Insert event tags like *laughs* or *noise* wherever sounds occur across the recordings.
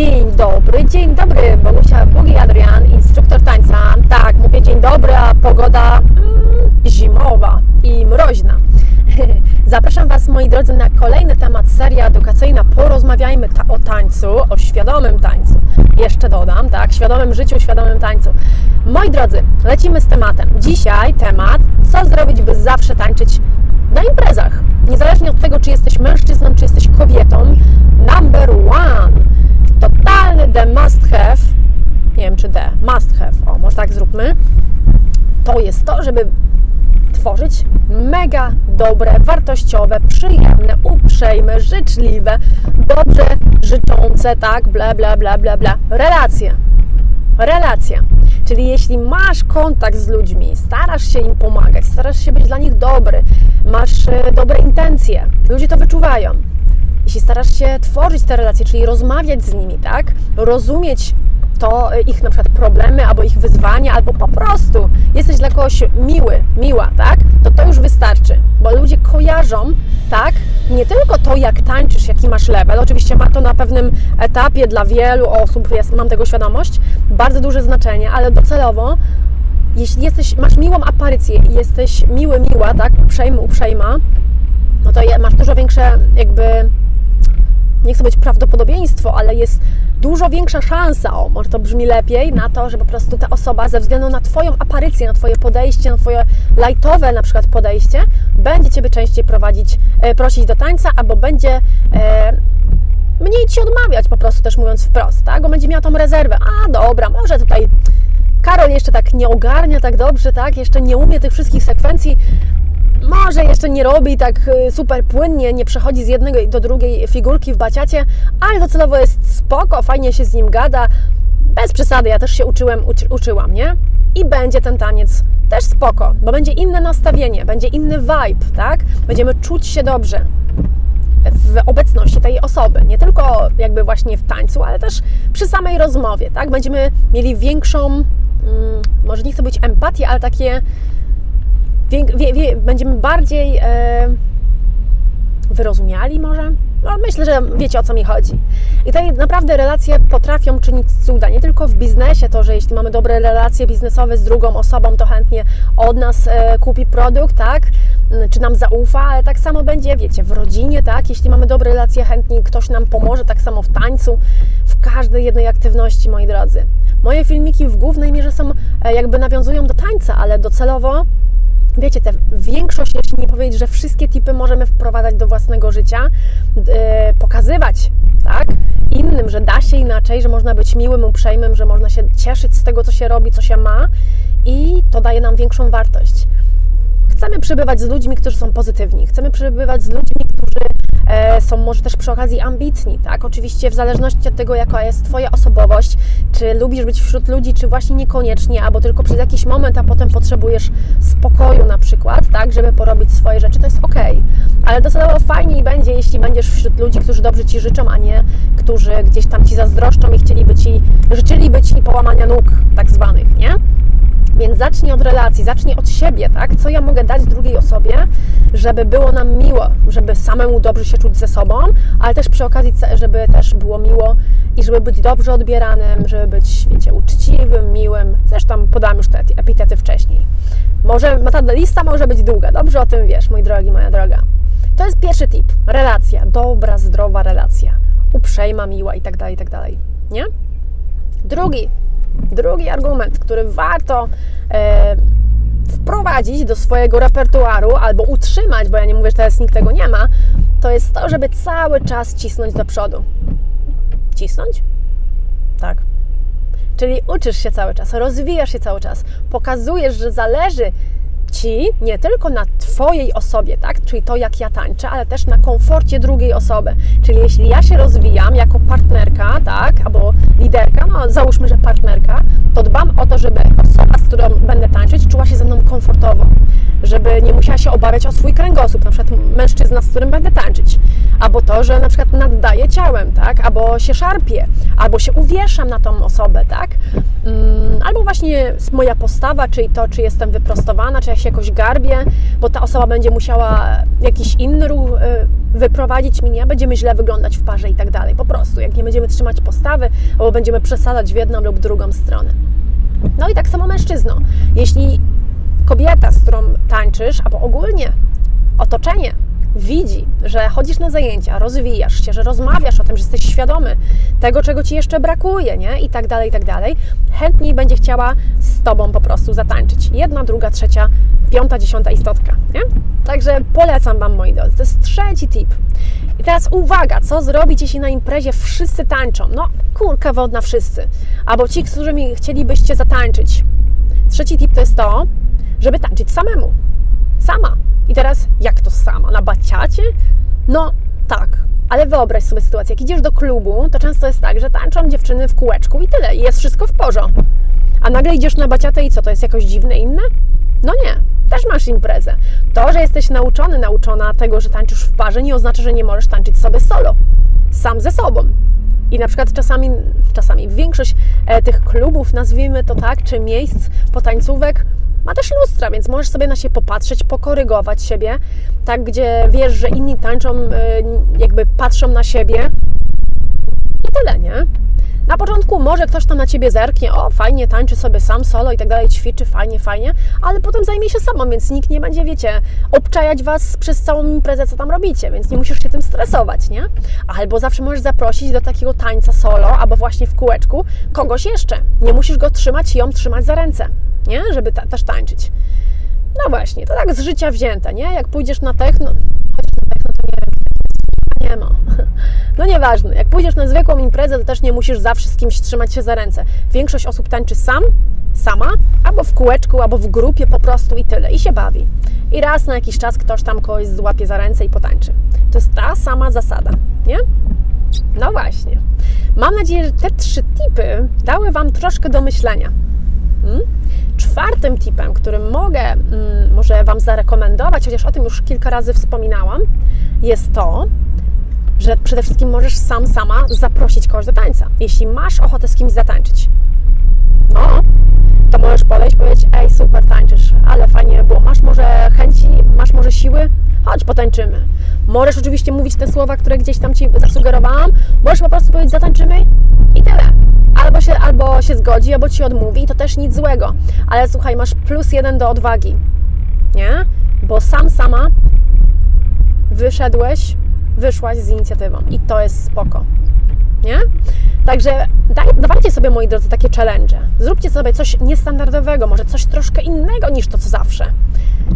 Dzień dobry, dzień dobry, Bogusia Bogi Adrian, instruktor tańca. Tak, mówię dzień dobry, a pogoda mm, zimowa i mroźna. *laughs* Zapraszam Was, moi drodzy, na kolejny temat, seria edukacyjna. Porozmawiajmy ta o tańcu, o świadomym tańcu. Jeszcze dodam, tak, świadomym życiu, świadomym tańcu. Moi drodzy, lecimy z tematem. Dzisiaj temat, co zrobić, by zawsze tańczyć na imprezach. Niezależnie od tego, czy jesteś mężczyzną, czy jesteś kobietą, number one, totalny the must have, nie wiem czy the must have, o może tak zróbmy, to jest to, żeby tworzyć mega dobre, wartościowe, przyjemne, uprzejme, życzliwe, dobrze życzące, tak, bla, bla, bla, bla, bla, relacje. Relacja. Czyli jeśli masz kontakt z ludźmi, starasz się im pomagać, starasz się być dla nich dobry, masz e, dobre intencje, ludzie to wyczuwają. Jeśli starasz się tworzyć te relacje, czyli rozmawiać z nimi, tak? Rozumieć to e, ich na przykład problemy, albo ich wyzwania, albo po prostu jesteś dla kogoś miły, miła, tak? To to już wystarczy, bo ludzie kojarzą, tak? Nie tylko to, jak tańczysz, jaki masz level, oczywiście ma to na pewnym etapie dla wielu osób, jest, mam tego świadomość, bardzo duże znaczenie, ale docelowo jeśli jesteś, masz miłą aparycję i jesteś miły, miła, tak, uprzejmy, uprzejma, no to masz dużo większe jakby, nie chcę być prawdopodobieństwo, ale jest dużo większa szansa, o, może to brzmi lepiej, na to, że po prostu ta osoba ze względu na Twoją aparycję, na Twoje podejście, na Twoje lightowe na przykład podejście, będzie Ciebie częściej prowadzić, e, prosić do tańca, albo będzie e, mniej Ci odmawiać, po prostu też mówiąc wprost, tak? Bo będzie miała tą rezerwę, a dobra, może tutaj Karol jeszcze tak nie ogarnia tak dobrze, tak? Jeszcze nie umie tych wszystkich sekwencji, może jeszcze nie robi tak y, super płynnie, nie przechodzi z jednej do drugiej figurki w baciacie, ale docelowo jest spoko, fajnie się z nim gada, bez przesady, ja też się uczyłem, uczy, uczyłam, nie? I będzie ten taniec też spoko, bo będzie inne nastawienie, będzie inny vibe, tak? Będziemy czuć się dobrze w obecności tej osoby. Nie tylko jakby właśnie w tańcu, ale też przy samej rozmowie, tak? Będziemy mieli większą, mm, może nie chcę być empatię, ale takie wie, wie, wie, będziemy bardziej e, wyrozumiali może? No, myślę, że wiecie o co mi chodzi. I tutaj naprawdę relacje potrafią czynić cuda. Nie tylko w biznesie, to, że jeśli mamy dobre relacje biznesowe z drugą osobą, to chętnie od nas e, kupi produkt, tak? Mm, Czy nam zaufa, ale tak samo będzie, wiecie, w rodzinie, tak? Jeśli mamy dobre relacje, chętnie ktoś nam pomoże, tak samo w tańcu, w każdej jednej aktywności, moi drodzy. Moje filmiki w głównej mierze są, e, jakby nawiązują do tańca, ale docelowo wiecie, te większość, jeśli nie powiedzieć, że wszystkie tipy możemy wprowadzać do własnego życia, e, pokazywać, tak, innym, że da się inaczej, że można być miłym, uprzejmym, że można się cieszyć z tego, co się robi, co się ma i to daje nam większą wartość. Chcemy przebywać z ludźmi, którzy są pozytywni, chcemy przebywać z ludźmi, którzy są może też przy okazji ambitni, tak? Oczywiście w zależności od tego, jaka jest Twoja osobowość, czy lubisz być wśród ludzi, czy właśnie niekoniecznie, albo tylko przez jakiś moment, a potem potrzebujesz spokoju na przykład, tak, żeby porobić swoje rzeczy, to jest ok. Ale docelowo fajniej będzie, jeśli będziesz wśród ludzi, którzy dobrze Ci życzą, a nie którzy gdzieś tam Ci zazdroszczą i chcieliby Ci, życzyliby Ci połamania nóg tak zwanych, nie? Więc zacznij od relacji, zacznij od siebie, tak? Co ja mogę dać drugiej osobie, żeby było nam miło, żeby samemu dobrze się czuć ze sobą, ale też przy okazji, żeby też było miło i żeby być dobrze odbieranym, żeby być, wiecie, uczciwym, miłym. Zresztą podałam już te epitety wcześniej. Może, ta lista może być długa, dobrze o tym wiesz, mój drogi, moja droga. To jest pierwszy tip. Relacja, dobra, zdrowa relacja. Uprzejma, miła i tak dalej, i tak dalej. Nie? Drugi, drugi argument, który warto e, wprowadzić do swojego repertuaru albo utrzymać, bo ja nie mówię, że teraz nikt tego nie ma, to jest to, żeby cały czas cisnąć do przodu. Cisnąć? Tak. Czyli uczysz się cały czas, rozwijasz się cały czas, pokazujesz, że zależy Ci nie tylko na Twojej osobie, tak? Czyli to, jak ja tańczę, ale też na komforcie drugiej osoby. Czyli jeśli ja się rozwijam jako partnerka, tak? Albo liderka, no załóżmy, że partnerka, to dbam o to, żeby osoba, z którą będę tańczyć, czuła się ze mną komfortowo. Żeby nie musiała się obawiać o swój kręgosłup, na przykład mężczyzna, z którym będę tańczyć. albo to, że na przykład naddaję ciałem, tak? Albo się szarpie, albo się uwieszam na tą osobę, tak? Właśnie moja postawa, czyli to, czy jestem wyprostowana, czy ja się jakoś garbię, bo ta osoba będzie musiała jakiś inny ruch y, wyprowadzić mi, nie? Będziemy źle wyglądać w parze i tak dalej. Po prostu, jak nie będziemy trzymać postawy, albo będziemy przesadzać w jedną lub drugą stronę. No i tak samo mężczyzno. Jeśli kobieta, z którą tańczysz, albo ogólnie otoczenie widzi, że chodzisz na zajęcia, rozwijasz się, że rozmawiasz o tym, że jesteś świadomy tego, czego ci jeszcze brakuje, nie? I tak dalej, i tak dalej, chętniej będzie chciała z tobą po prostu zatańczyć. Jedna, druga, trzecia, piąta, dziesiąta istotka, nie? Także polecam Wam, moi drodzy. To jest trzeci tip. I teraz uwaga, co zrobić, jeśli na imprezie wszyscy tańczą? No, kurka wodna wszyscy. Albo ci, którzy mi chcielibyście zatańczyć. Trzeci tip to jest to, żeby tańczyć samemu. Sama. I teraz, jak to sama? Na baciacie? No, tak. Ale wyobraź sobie sytuację, jak idziesz do klubu, to często jest tak, że tańczą dziewczyny w kółeczku i tyle, i jest wszystko w porządku. A nagle idziesz na baciatę i co, to jest jakoś dziwne, inne? No nie, też masz imprezę. To, że jesteś nauczony, nauczona tego, że tańczysz w parze, nie oznacza, że nie możesz tańczyć sobie solo. Sam ze sobą. I na przykład czasami, czasami większość e, tych klubów, nazwijmy to tak, czy miejsc potańcówek, ma też lustra, więc możesz sobie na siebie popatrzeć, pokorygować siebie, tak, gdzie wiesz, że inni tańczą, y, jakby patrzą na siebie i tyle, nie? Na początku może ktoś tam na ciebie zerknie, o fajnie, tańczy sobie sam solo i tak dalej, ćwiczy, fajnie, fajnie, ale potem zajmie się sobą, więc nikt nie będzie, wiecie, obczajać was przez całą imprezę, co tam robicie, więc nie musisz się tym stresować, nie? Albo zawsze możesz zaprosić do takiego tańca solo, albo właśnie w kółeczku kogoś jeszcze. Nie musisz go trzymać i ją trzymać za ręce nie? Żeby ta, też tańczyć. No właśnie, to tak z życia wzięte, nie? Jak pójdziesz na techno, nie ma. *laughs* No nieważne, jak pójdziesz na zwykłą imprezę, to też nie musisz zawsze z kimś trzymać się za ręce. Większość osób tańczy sam, sama, albo w kółeczku, albo w grupie po prostu i tyle. I się bawi. I raz na jakiś czas ktoś tam kogoś złapie za ręce i potańczy. To jest ta sama zasada, nie? No właśnie. Mam nadzieję, że te trzy tipy dały Wam troszkę do myślenia. Hmm? Czwartym tipem, który mogę mm, może Wam zarekomendować, chociaż o tym już kilka razy wspominałam, jest to, że przede wszystkim możesz sam, sama zaprosić kogoś do tańca. Jeśli masz ochotę z kimś zatańczyć, no, to możesz podejść i powiedzieć, ej, super tańczysz, ale fajnie było, masz może chęci, masz może siły, chodź potańczymy. Możesz oczywiście mówić te słowa, które gdzieś tam Ci zasugerowałam, możesz po prostu powiedzieć, zatańczymy i tyle albo się, albo się zgodzi, albo ci odmówi, to też nic złego. Ale słuchaj, masz plus jeden do odwagi, nie? Bo sam, sama wyszedłeś, wyszłaś z inicjatywą i to jest spoko, nie? Także daj, dawajcie sobie, moi drodzy, takie challenge. Zróbcie sobie coś niestandardowego, może coś troszkę innego niż to, co zawsze.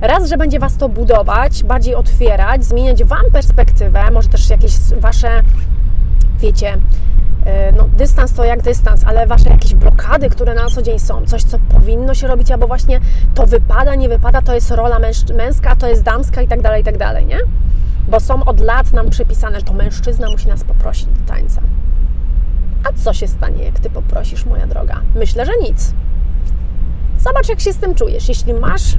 Raz, że będzie Was to budować, bardziej otwierać, zmieniać Wam perspektywę, może też jakieś Wasze, wiecie, no, dystans to jak dystans, ale wasze jakieś blokady, które na co dzień są, coś, co powinno się robić, albo właśnie to wypada, nie wypada, to jest rola męska, to jest damska i tak dalej, i tak dalej, nie? Bo są od lat nam przypisane, że to mężczyzna musi nas poprosić do tańca. A co się stanie, jak ty poprosisz, moja droga? Myślę, że nic. Zobacz, jak się z tym czujesz. Jeśli masz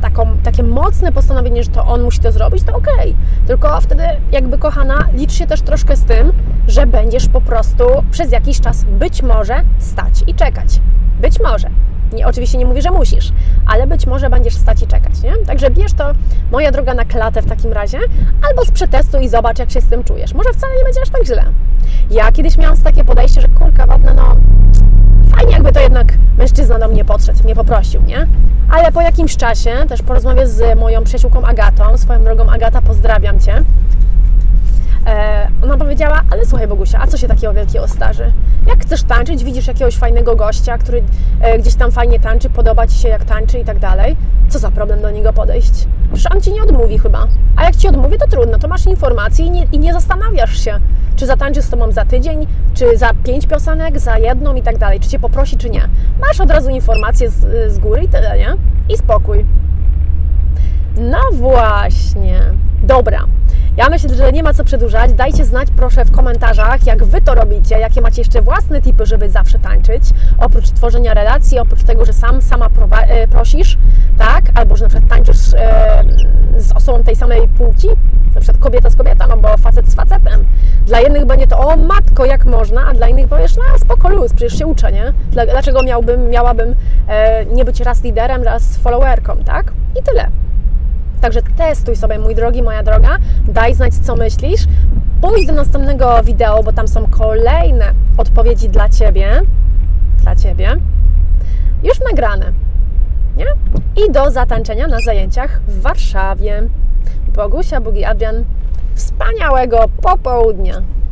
taką, takie mocne postanowienie, że to on musi to zrobić, to okej. Okay. Tylko wtedy, jakby kochana, licz się też troszkę z tym, że będziesz po prostu przez jakiś czas być może stać i czekać. Być może. Nie, oczywiście nie mówię, że musisz, ale być może będziesz stać i czekać, nie? Także bierz to, moja droga, na klatę w takim razie, albo z przetestu i zobacz, jak się z tym czujesz. Może wcale nie będzie aż tak źle. Ja kiedyś miałam takie podejście, że kurka wodna, no fajnie jakby to jednak mężczyzna do mnie podszedł, mnie poprosił, nie? Ale po jakimś czasie, też po rozmowie z moją przyjaciółką Agatą, swoją drogą Agata, pozdrawiam Cię, e, ona powiedziała, ale słuchaj Bogusia, a co się takiego wielkiego starzy? Jak chcesz tańczyć, widzisz jakiegoś fajnego gościa, który e, gdzieś tam fajnie tańczy, podoba Ci się jak tańczy i tak dalej, co za problem do niego podejść? On Ci nie odmówi chyba. A jak Ci odmówi, to trudno, to masz informacje i nie, i nie zastanawiasz się, czy zatańczy z Tobą za tydzień, czy za pięć piosenek, za jedną i tak dalej, czy Cię poprosi, czy nie. Masz od razu informacje z, z góry i tyle, nie? I spokój. No właśnie. Dobra. Ja myślę, że nie ma co przedłużać. Dajcie znać proszę w komentarzach, jak Wy to robicie, jakie macie jeszcze własne tipy, żeby zawsze tańczyć. Oprócz tworzenia relacji, oprócz tego, że sam sama e, prosisz, tak? Albo że na przykład tańczysz osobą tej samej płci, Na przykład kobieta z kobietą, albo facet z facetem. Dla jednych będzie to, o matko, jak można, a dla innych powiesz, no spoko luz, przecież się uczę, nie? Dla- Dlaczego miałbym, miałabym e, nie być raz liderem, raz followerką, tak? I tyle. Także testuj sobie, mój drogi, moja droga, daj znać, co myślisz. Pójdź do następnego wideo, bo tam są kolejne odpowiedzi dla Ciebie. Dla Ciebie. Już nagrane. I do zatańczenia na zajęciach w Warszawie. Bogusia, Bugi Adrian, wspaniałego popołudnia.